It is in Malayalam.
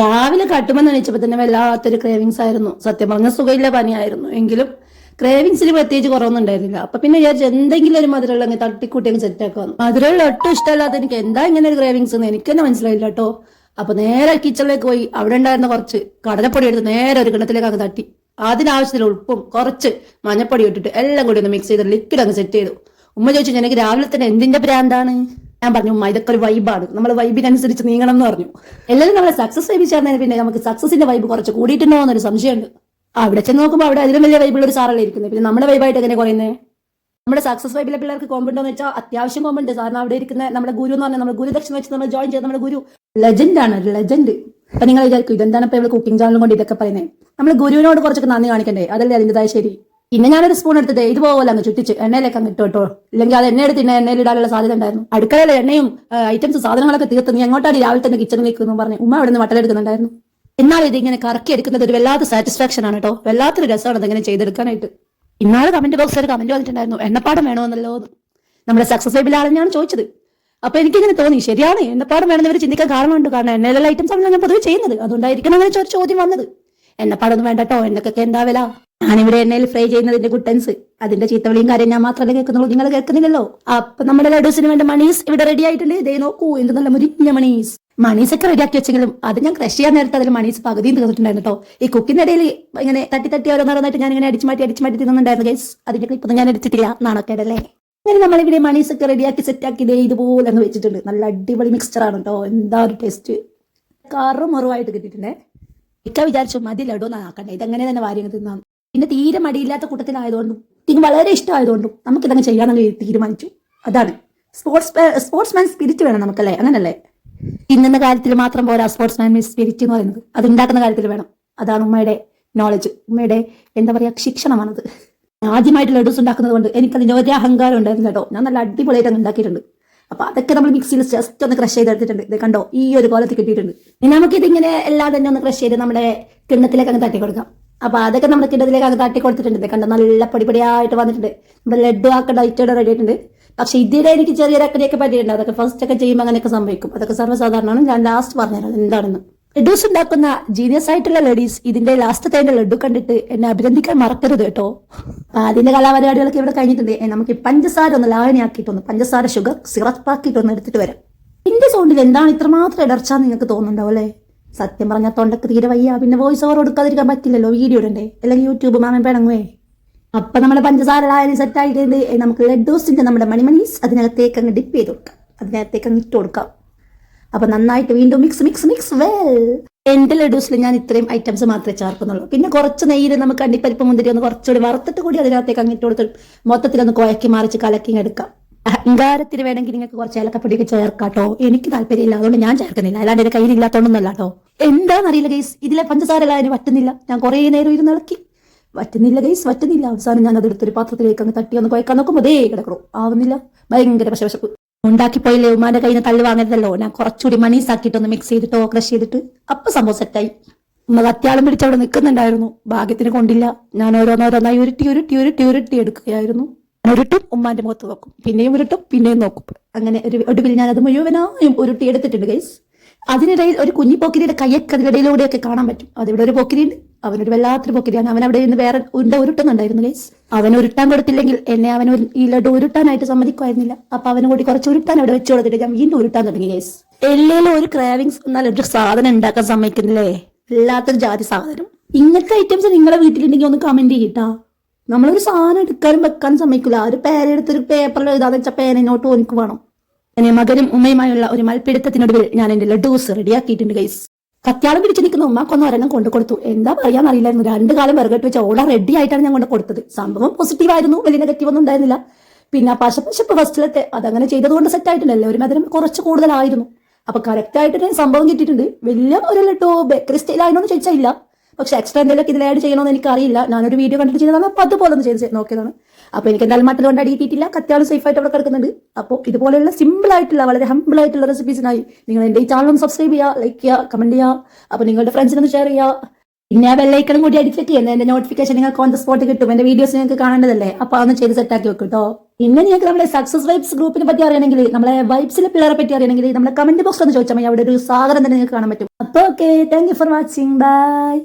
രാവിലെ കട്ടുമെന്ന് എണീച്ചപ്പോ തന്നെ വല്ലാത്തൊരു ക്രേവിങ്സ് ആയിരുന്നു. സത്യം പറഞ്ഞ സുഖമില്ല പനിയായിരുന്നു. എങ്കിലും ക്രേവിങ്സിന് പ്രത്യേകിച്ച് കുറവൊന്നും ഉണ്ടായിരുന്നില്ല അപ്പൊ പിന്നെ വിചാരിച്ചു എന്തെങ്കിലും ഒരു മധുരമുള്ള അങ്ങ് തട്ടിക്കൂട്ടി അങ്ങ് സെറ്റ് ആക്കാന്ന് മധുരമുള്ള ഒട്ടും ഇഷ്ടമല്ലാത്ത എനിക്ക് എന്താ ഇങ്ങനെ ഒരു ക്രേവിങ്സ് എന്ന് എനിക്ക് തന്നെ മനസ്സിലായില്ല കേട്ടോ. അപ്പൊ നേരെ കിച്ചണിലേക്ക് പോയി. അവിടെ ഉണ്ടായിരുന്ന കുറച്ച് കടലപ്പൊടി എടുത്ത് നേരെ ഒരു കിണത്തിലേക്ക് അങ്ങ് തട്ടി. അതിനാവശ്യത്തിന് ഉപ്പും കുറച്ച് മഞ്ഞപ്പൊടി ഇട്ടിട്ട് എല്ലാം കൂടി ഒന്ന് മിക്സ് ചെയ്ത് ലിക്വിഡ് അങ്ങ് സെറ്റ് ചെയ്തു. ഉമ്മ ചോദിച്ചു എനിക്ക് രാവിലെ തന്നെ എന്തിന്റെ ഭ്രാന്താണ്? ഞാൻ പറഞ്ഞു ഉമ്മ ഇതൊക്കെ ഒരു വൈബാണ് നമ്മൾ വൈബിനനുസരിച്ച് നീങ്ങണം എന്ന് പറഞ്ഞു. എല്ലാവരും നമ്മളെ സക്സസ് വൈബ് പിന്നെ നമുക്ക് സക്സസിന്റെ വൈബ് കുറച്ച് കൂടിയിട്ടുണ്ടോ എന്നൊരു സംശയമുണ്ട്. അവിടെ ചെന്ന് നോക്കുമ്പോൾ അവിടെ അതിലും വലിയ വൈബുള്ള ഒരു സാറല്ലേ ഇരിക്കുന്നത്. പിന്നെ നമ്മുടെ വൈബായിട്ട് എങ്ങനെ കുറയുന്നത് നമ്മുടെ സക്സസ് വൈബിലെ പിള്ളേർക്ക് കോമ്പുണ്ടോ എന്ന് വെച്ചാൽ അത്യാവശ്യം കോമ്പുണ്ട് കാരണം അവിടെ ഇരിക്കുന്ന നമ്മുടെ ഗുരു എന്ന് പറഞ്ഞാൽ നമ്മുടെ ഗുരുദക്ഷിണ വെച്ച് നമ്മൾ ജോയിൻ ചെയ്ത് നമ്മുടെ ഗുരു. ലെജൻഡ് ആണ് ലെജൻഡ് അപ്പൊ നിങ്ങൾ വിചാരിക്കും ഇതെന്താണ് ഇപ്പൊ ഇവിടെ കുക്കിംഗ് ചാനലും കൊണ്ട് ഇതൊക്കെ പറയുന്നത് നമ്മൾ ഗുരുവിനോട് കുറച്ചൊക്കെ നന്ദി കാണിക്കണ്ടേ? അതല്ലേ അതിന്റെതായ ശരി. പിന്നെ ഞാനൊരു സ്പൂൺ എടുത്തിട്ട് ഇതുപോലെ അങ്ങ് ചുറ്റിച്ച് എണ്ണയിലേക്ക് അങ്ങ് ഇട്ടു കേട്ടോ ഇല്ലെങ്കിൽ അത് എണ്ണ എടുത്ത് എണ്ണയിൽ ഇടാനുള്ള സാധ്യത ഉണ്ടായിരുന്നു. അടുക്കളയിലെ എണ്ണയും ഐറ്റംസ് സാധനങ്ങളൊക്കെ തീർത്ത് നീ എങ്ങോട്ടാണ് രാവിലെ തന്നെ കിച്ചണിലേക്ക് എന്ന് പറഞ്ഞു ഉമ്മ അവിടെ നിന്ന് വട്ടലെടുക്കുന്നുണ്ടായിരുന്നു എന്നാൽ ഇത് ഇങ്ങനെ കറക്കി എടുക്കുന്നത് ഒരു വല്ലാത്ത സാറ്റിസ്ഫാക്ഷൻ ആണ് കേട്ടോ വല്ലാത്തൊരു രസമാണ് ഇതിങ്ങനെ ചെയ്തെടുക്കാനായിട്ട്. ഇന്നാളെ കമന്റ് ബോക്സിൽ ഒരു കമന്റ് വന്നിട്ടുണ്ടായിരുന്നു എണ്ണപ്പാടം വേണമെന്നല്ലോ നമ്മുടെ സക്സസ് ലൈബിലെ ആളെ ഞാൻ ചോദിച്ചത്. അപ്പൊ എനിക്കിങ്ങനെ തോന്നി ശരിയാണ് എണ്ണപ്പാടം വേണമെന്ന് ഇവർ ചിന്തിക്കാൻ കാരണമുണ്ട്. കാരണം എണ്ണയിലുള്ള ഐറ്റംസ് ആണല്ലോ ഞാൻ പൊതുവെ ചെയ്യുന്നത്. അതുകൊണ്ടായിരിക്കണം അങ്ങനെ ഒരു ചോദ്യം വന്നത്. എണ്ണപ്പാടൊന്നും വേണ്ട കേട്ടോ എണ്ണക്കൊക്കെ ഞാനിവിടെ എണ്ണയിൽ ഫ്രൈ ചെയ്യുന്നതിന്റെ കുട്ടൻസ് അതിന്റെ ചീത്തവിളിയും കാര്യം ഞാൻ മാത്രമല്ല കേൾക്കുന്നുള്ളൂ. നിങ്ങൾ കേൾക്കുന്നില്ലല്ലോ. അപ്പൊ നമ്മുടെ ലഡൂസിന് വേണ്ട മണീസ് ഇവിടെ റെഡി ആയിട്ടുണ്ട്. ഇതേ നോക്കൂ എന്ത് നല്ല മുരിഞ്ഞ മണീസ്. മണീസ് ഒക്കെ റെഡിയാക്കി വെച്ചെങ്കിലും അത് ഞാൻ ക്രഷ് ചെയ്യാൻ നേരത്തെ അതിൽ മണീസ് പകുതിയും തീർന്നിട്ടുണ്ടായിരുന്നു കേട്ടോ ഈ കുക്കിന്റെ ഇടയിൽ ഇങ്ങനെ തട്ടി തട്ടി ഓരോന്നോരോന്നായിട്ട് ഞാൻ ഇങ്ങനെ അടിച്ചു മാറ്റി അടിച്ചു മാറ്റി തിന്നുന്നുണ്ടായിരുന്നു ഗൈസ് അതിന്റെ ക്ലിപ്പ് ഞാൻ എടുത്തിട്ടില്ല. നാണക്കേടല്ലേ? ഇങ്ങനെ നമ്മളിവിടെ മണീസ് ഒക്കെ റെഡിയാക്കി സെറ്റാക്കി ഇതേ ഇതുപോലെ അങ്ങ് വെച്ചിട്ടുണ്ട്. നല്ല അടിപൊളി മിക്സ്ചർ ആണ് കേട്ടോ എന്താ ഒരു ടേസ്റ്റ് കാറും മുറിവായിട്ട് കിട്ടിയിട്ടുണ്ടേ. ഇക്ക വിചാരിച്ചു മതി ലഡു ഇത് ഇതങ്ങനെ തന്നെ വാരി തിന്നാം. പിന്നെ തീരെ മടിയില്ലാത്ത കൂട്ടത്തിലായതുകൊണ്ടും ഇതിന് വളരെ ഇഷ്ടമായതുകൊണ്ടും നമുക്ക് ഇതങ്ങ് ചെയ്യാന്നങ്ങ് തീരുമാനിച്ചു. അതാണ്. സ്പോർട്സ് സ്പോർട്സ് മാൻ സ്പിരിറ്റ് വേണം നമുക്കല്ലേ? അങ്ങനല്ലേ? തിന്നുന്ന കാര്യത്തിൽ മാത്രം പോരാ സ്പോർട്സ് മാൻ സ്പിരിറ്റ് എന്ന് പറയുന്നത്. അത് ഉണ്ടാക്കുന്ന കാര്യത്തിൽ വേണം. അതാണ് ഉമ്മയുടെ നോളജ് ഉമ്മയുടെ എന്താ പറയാ ശിക്ഷണമാണത്. ആദ്യമായിട്ട് ലഡൂസ് ഉണ്ടാക്കുന്നത് കൊണ്ട് എനിക്കതിന്റെ ഒരേ അഹങ്കാരം ഉണ്ടായിരുന്നു കേട്ടോ. ഞാൻ നല്ല അടിപൊളിയായിട്ട് അങ്ങ് ഉണ്ടാക്കിയിട്ടുണ്ട്. അപ്പൊ അതൊക്കെ നമ്മൾ മിക്സിയിൽ ജസ്റ്റ് ഒന്ന് ക്രഷ് ചെയ്തെടുത്തിട്ടുണ്ട്. ഇത് കണ്ടോ? ഈ ഒരു കോലത്തിൽ കിട്ടിയിട്ടുണ്ട്. നമുക്കിതിങ്ങനെ എല്ലാം തന്നെ ഒന്ന് ക്രഷ് ചെയ്ത് നമ്മുടെ കിണ്ണത്തിലേക്ക് അങ്ങ് തട്ടി കൊടുക്കാം അപ്പൊ അതൊക്കെ നമ്മുടെ കിണ്ടതിലേക്ക് അങ്ങ് തട്ടി കൊടുത്തിട്ടുണ്ട്. കണ്ട? നല്ല പൊടിപൊടിയായിട്ട് വന്നിട്ടുണ്ട്. നമ്മുടെ ലഡു ആക്കേണ്ട ഐറ്റം റെഡി ആയിട്ടുണ്ട്. പക്ഷെ ഇതിലെ എനിക്ക് ചെറിയൊരു അക്കടിയൊക്കെ പറ്റിയിട്ടുണ്ട്. അതൊക്കെ ഫസ്റ്റ് ഒക്കെ ചെയ്യുമ്പോൾ അങ്ങനെയൊക്കെ സംഭവിക്കും. അതൊക്കെ സർവസാധാരണമാണ്. ഞാൻ ലാസ്റ്റ് പറഞ്ഞുതരാം എന്താണെന്ന്? ലഡൂസ് ഉണ്ടാക്കുന്ന ജീനിയസ് ആയിട്ടുള്ള ലേഡീസ് ഇതിന്റെ ലാസ്റ്റ് തേന്റെ ലഡു കണ്ടിട്ട് എന്നെ അഭിനന്ദിക്കാൻ മറക്കരുത് കേട്ടോ. അതിന്റെ കലാപരിപാടികളൊക്കെ ഇവിടെ കഴിഞ്ഞിട്ടുണ്ട്. നമുക്ക് പഞ്ചസാര ഒന്ന് ലാവണിയാക്കിയിട്ടൊന്ന് പഞ്ചസാര ഷുഗർ സിറപ്പാക്കിയിട്ടൊന്ന് എടുത്തിട്ട് വരാം. എന്റെ സൗണ്ടിൽ എന്താണ് ഇത്രമാത്രം ഇടർച്ച നിങ്ങൾക്ക് തോന്നുന്നുണ്ടാവും അല്ലേ? സത്യം പറഞ്ഞാൽ തൊണ്ടക്ക് തീരെ വയ്യ. പിന്നെ വോയിസ് ഓവർ കൊടുക്കാതിരിക്കാൻ പറ്റില്ലല്ലോ വീഡിയോ ഇടണ്ടേ? അല്ലെങ്കിൽ യൂട്യൂബ് മാമൻ പിണങ്ങുവേ. അപ്പൊ നമ്മുടെ പഞ്ചസാര ലായനി സെറ്റ് ആയിട്ടുണ്ട് നമുക്ക് ലഡൂസിന്റെ നമ്മുടെ മണിമണീസ് അതിനകത്തേക്ക് അങ്ങ് ഡിപ്പ് ചെയ്ത് കൊടുക്കാം. അതിനകത്തേക്ക് അങ്ങ് ഇട്ട് കൊടുക്കാം. അപ്പൊ നന്നായിട്ട് വീണ്ടും മിക്സ് മിക്സ് മിക്സ് വെൽ എന്റെ ലഡൂസിൽ ഞാൻ ഇത്രയും ഐറ്റംസ് മാത്രമേ ചേർക്കുന്നുള്ളൂ. പിന്നെ കുറച്ച് നെയ്യിൽ നമുക്ക് അണ്ടിപ്പരിപ്പ് മുന്തിരി ഒന്ന് കുറച്ചുകൂടി വറുത്തിട്ട് കൂടി അതിനകത്തേക്ക് അങ്ങിട്ട് കൊടുത്ത് മൊത്തത്തിൽ ഒന്ന് കുഴക്കി മറിച്ച് കലക്കി എടുക്കാം. അഹങ്കാരത്തിന് വേണമെങ്കിൽ നിങ്ങൾക്ക് കുറച്ച് ഏലക്കപ്പൊടിയൊക്കെ ചേർക്കാട്ടോ. എനിക്ക് താല്പര്യമില്ല. അതുകൊണ്ട് ഞാൻ ചേർക്കുന്നില്ല. അല്ലാണ്ട് എന്റെ കയ്യിൽ ഇല്ലാത്തോണ്ടൊന്നല്ല കേട്ടോ. എന്താണെന്നറിയില്ല ഗൈസ് ഇതിലെ പഞ്ചസാര അതിന് പറ്റുന്നില്ല ഞാൻ കുറേ നേരം ഇരുന്ന് ഇളക്കി. പറ്റുന്നില്ല ഗൈസ് പറ്റുന്നില്ല അവസാനം ഞാൻ അതെടുത്തൊരു പാത്രത്തിലേക്ക് അങ്ങ് തട്ടി ഒന്ന് കുഴക്കാൻ നോക്കുമ്പോൾ അതേ കിടക്കണോ ആവുന്നില്ല. ഭയങ്കര പശവശപ്പ് ഉണ്ടാക്കിപ്പോയില്ലേ ഉമ്മാന്റെ കയ്യിൽ നിന്ന് തള്ളി വാങ്ങരുതല്ലോ. ഞാൻ കുറച്ചുകൂടി മണീസ് ആക്കിയിട്ടൊന്ന് മിക്സ് ചെയ്തിട്ടോ ക്രഷ് ചെയ്തിട്ട്. അപ്പൊ സംഭവം സെറ്റായി ഉമ്മ അത്യാളം പിടിച്ച് അവിടെ നിൽക്കുന്നുണ്ടായിരുന്നു ഭാഗ്യത്തിന് കൊണ്ടില്ല. ഞാൻ ഓരോന്നോരോന്നായി ഉരുട്ടി ഉരുട്ടി ഉരുട്ടി ഉരുട്ടി എടുക്കുകയായിരുന്നു. ഉരുട്ടും ഉമ്മാന്റെ മുഖത്ത് നോക്കും. പിന്നെയും ഉരുട്ടും പിന്നെയും നോക്കും. അങ്ങനെ ഒരു ഒടുവിൽ ഞാൻ അത് മുഴുവനായും ഉരുട്ടി എടുത്തിട്ടുണ്ട് ഗൈസ് അതിനിടയിൽ ഒരു കുഞ്ഞി പോക്കിരിയുടെ കയ്യൊക്കെ അതിനിടയിലൂടെയൊക്കെ കാണാൻ പറ്റും. അതിവിടെ ഒരു പോക്കിരിയുണ്ട്. അവനൊരു വല്ലാത്തൊരു പോക്കിരിയാണ്. അവൻ അവിടെ നിന്ന് വേറെ ഉണ്ട ഉരുട്ടുന്നുണ്ടായിരുന്നു ഗൈസ് അവൻ ഉരുട്ടാൻ കൊടുത്തില്ലെങ്കിൽ എന്നെ അവൻ ഈ ലഡു ഉരുട്ടാനായിട്ട് സമ്മതിക്കുമായിരുന്നില്ല. അപ്പൊ അവന് കൂടി കുറച്ച് ഉരുട്ടാൻ അവിടെ വെച്ചു കൊടുത്തിട്ട് ഞാൻ വീണ്ടും ഉരുട്ടാൻ തുടങ്ങി ഗൈസ് എല്ലാം ഒരു ക്രാവിങ്സ് എന്നാൽ ഒരു സാധനം ഉണ്ടാക്കാൻ സമ്മതിക്കുന്നില്ലേ? വല്ലാത്തൊരു ജാതി സാധനം. ഇങ്ങനത്തെ ഐറ്റംസ് നിങ്ങളുടെ വീട്ടിലുണ്ടെങ്കിൽ ഒന്ന് കമന്റ് ചെയ്യട്ടാ നമ്മളൊരു സാധനം എടുക്കാനും വെക്കാനും സമ്മതിക്കില്ല ആ ഒരു പേരെടുത്തൊരു പേപ്പറിൽ എഴുതാന്ന് വെച്ചാൽ പേനോട്ട് എനിക്ക് വേണം. എന്നെ മകനും ഉമ്മയുമായുള്ള ഒരു മൽപ്പിടുത്തത്തിനൊടുവിൽ ഞാൻ എന്റെ ലഡൂസ് റെഡിയാക്കിയിട്ടുണ്ട് ഗൈസ് കത്യാളം പിടിച്ചു നിൽക്കുന്ന ഉമ്മാക്കൊന്ന് ഒരെണ്ണം കൊണ്ടു കൊടുത്തു. എന്താ പറയാന്നറിയില്ലായിരുന്നു. രണ്ടു കാലം വിറകട്ട് വെച്ച ഓള റെഡി ആയിട്ടാണ് ഞാൻ കൊണ്ട് കൊടുത്തത്. സംഭവം പോസിറ്റീവ് ആയിരുന്നു. വലിയ നെഗറ്റീവ് ഒന്നും ഉണ്ടായിരുന്നില്ല. പിന്നെ പശപ്പശപ്പ് ഫസ്റ്റിലത്തെ അതങ്ങനെ ചെയ്തതുകൊണ്ട് സെറ്റ് ആയിട്ടുണ്ടല്ലോ ഒരു മധുരം കുറച്ച് കൂടുതലായിരുന്നു. അപ്പൊ കറക്റ്റ് ആയിട്ട് സംഭവം കിട്ടിയിട്ടുണ്ട്. വലിയ ഒരു ലഡു ബേക്കറി സ്റ്റൈൽ ആയിരുന്നോ ചോദിച്ചാൽ ഇല്ല. പക്ഷെ എക്സ്ട്രാ എന്തെങ്കിലും ഇതിൽ ആഡ് ചെയ്യണമെന്ന് എനിക്ക് അറിയില്ല ഞാനൊരു വീഡിയോ കണ്ടിട്ട് ചെയ്തതാണ്. അപ്പൊ അതുപോലെ ഒന്ന് ചെയ്ത് നോക്കിയതാണ്. അപ്പൊ എനിക്ക് എന്തായാലും മറ്റൊരു കൊണ്ട് അടിയിട്ടിട്ടില്ല കത്യാളും സേഫ് ആയിട്ട് അവിടെ കിടക്കുന്നുണ്ട്. അപ്പോൾ ഇതുപോലെയുള്ള സിമ്പിൾ ആയിട്ടുള്ള വളരെ ഹംബിൾ ആയിട്ടുള്ള റെസിപ്പീസിനായി നിങ്ങൾ എന്റെ ഈ ചാനൽ സബ്സ്ക്രൈബ് ചെയ്യുക ലൈക്ക് ചെയ്യുക കമന്റ് ചെയ്യുക അപ്പൊ നിങ്ങളുടെ ഫ്രണ്ട്സിനൊന്ന് ഷെയർ ചെയ്യുക പിന്നെ ആ ബെല്ലൈക്കണും കൂടി അടിച്ചേക്ക് എന്റെ നോട്ടിഫിക്കേഷൻ നിങ്ങൾക്ക് ഓൺ ദ സ്പോട്ട് കിട്ടും. എന്റെ വീഡിയോസ് നിങ്ങൾക്ക് കാണേണ്ടതല്ലേ? അപ്പൊ അതൊന്ന് ചെയ്ത് സെറ്റ് ആക്കി വെക്കും കേട്ടോ പിന്നെ നിങ്ങൾക്ക് നമ്മുടെ സക്സസ് വൈബ്സ് ഗ്രൂപ്പിനെ പറ്റി അറിയണമെങ്കിൽ നമ്മളെ വൈബ്സിലെ പിള്ളേരെ പറ്റി അറിയണമെങ്കിൽ നമ്മുടെ കമന്റ് ബോക്സ് ഒന്ന് ചോദിച്ചാൽ മതി. അവിടെ ഒരു സാഗരം തന്നെ നിങ്ങൾക്ക് കാണാൻ പറ്റും. അപ്പൊ okay thank you for watching bye